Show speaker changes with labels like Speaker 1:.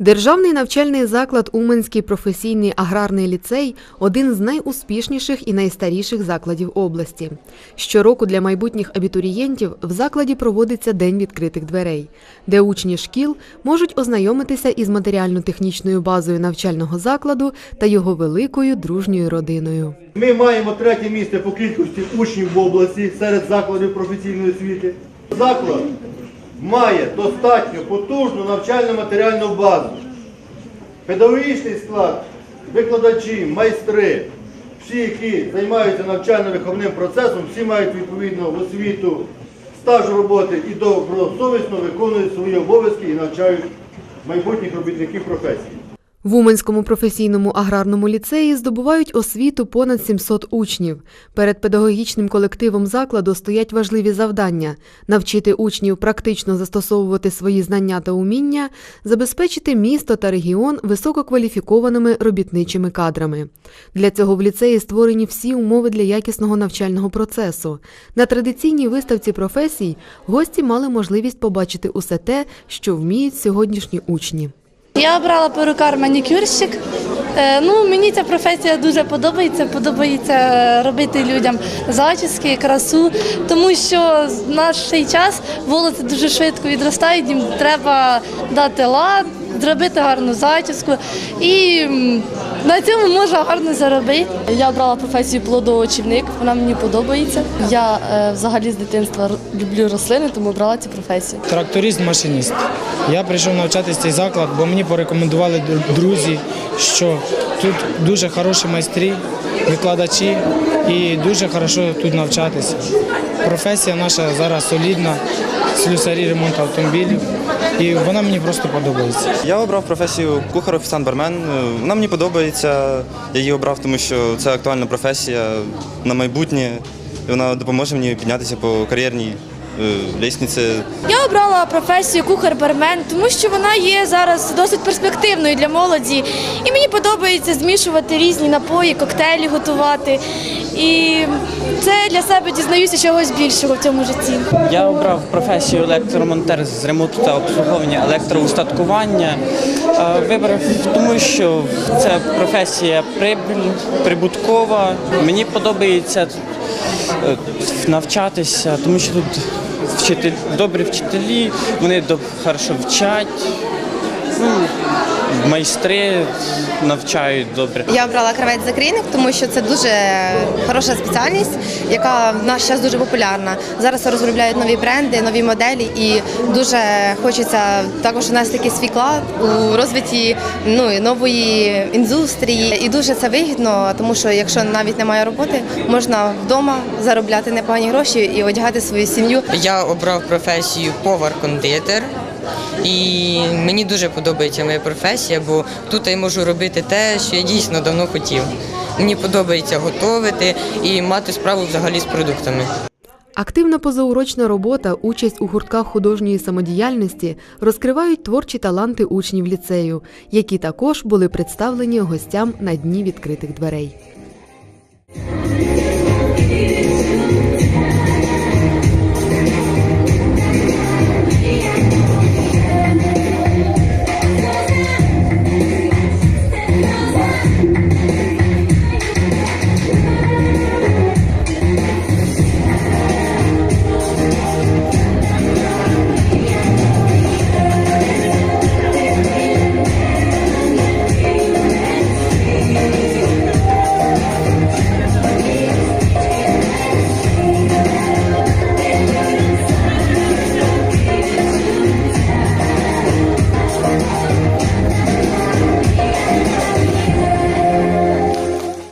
Speaker 1: Державний навчальний заклад Уманський професійний аграрний ліцей один з найуспішніших і найстаріших закладів області. Щороку для майбутніх абітурієнтів в закладі проводиться День відкритих дверей, де учні шкіл можуть ознайомитися із матеріально-технічною базою навчального закладу та його великою дружньою родиною.
Speaker 2: Ми маємо третє місце по кількості учнів в області серед закладів професійної освіти. Заклад має достатньо потужну навчально матеріальну базу. Педагогічний склад, викладачі, майстри, всі, які займаються навчально-виховним процесом, всі мають відповідну освіту, стаж роботи і добросовісно виконують свої обов'язки і навчають майбутніх робітників професії.
Speaker 1: В Уманському професійному аграрному ліцеї здобувають освіту понад 700 учнів. Перед педагогічним колективом закладу стоять важливі завдання: навчити учнів практично застосовувати свої знання та уміння, забезпечити місто та регіон висококваліфікованими робітничими кадрами. Для цього в ліцеї створені всі умови для якісного навчального процесу. На традиційній виставці професій гості мали можливість побачити усе те, що вміють сьогоднішні учні.
Speaker 3: Я обрала перукар-манікюрщик. Е, Ну, мені ця професія дуже подобається. Подобається робити людям зачіски, красу, тому що в наш час волоси дуже швидко відростають, їм треба дати лад, зробити гарну зачіску і на цьому можна гарно заробити.
Speaker 4: Я обрала професію плодоочівник, вона мені подобається. Я е, взагалі з дитинства люблю рослини, тому обрала цю професію.
Speaker 5: Тракторист-машиніст. Я прийшов навчатися цей заклад, бо мені порекомендували друзі, що тут дуже хороші майстри, викладачі і дуже хорошо тут навчатися. Професія наша зараз солідна, слюсарі ремонт автомобілів, і вона мені просто подобається.
Speaker 6: Я обрав професію кухар офіціант бармен. Вона мені подобається. Я її обрав, тому що це актуальна професія на майбутнє. І вона допоможе мені піднятися по кар'єрній лісниці.
Speaker 7: Я обрала професію кухар-бармен, тому що вона є зараз досить перспективною для молоді. І мені подобається змішувати різні напої, коктейлі готувати. І це для себе дізнаюся чогось більшого в цьому житті.
Speaker 8: Я обрав професію електромонтер з ремонту та обслуговування електроустаткування. Е, Вибрав тому, що це професія прибуткова. Мені подобається е, навчатися, тому що тут вчитель, добрі вчителі, вони хорошо вчать. Ну, майстри навчають добре.
Speaker 9: Я обрала кравець закрійник, тому що це дуже хороша спеціальність, яка в наш час дуже популярна. Зараз розробляють нові бренди, нові моделі, і дуже хочеться також внести якийсь свій вклад у розвитті ну, нової індустрії. І дуже це вигідно, тому що якщо навіть немає роботи, можна вдома заробляти непогані гроші і одягати свою сім'ю.
Speaker 10: Я обрав професію повар-кондитер. І мені дуже подобається моя професія, бо тут я можу робити те, що я дійсно давно хотів. Мені подобається готувати і мати справу взагалі з продуктами.
Speaker 1: Активна позаурочна робота, участь у гуртках художньої самодіяльності розкривають творчі таланти учнів ліцею, які також були представлені гостям на дні відкритих дверей.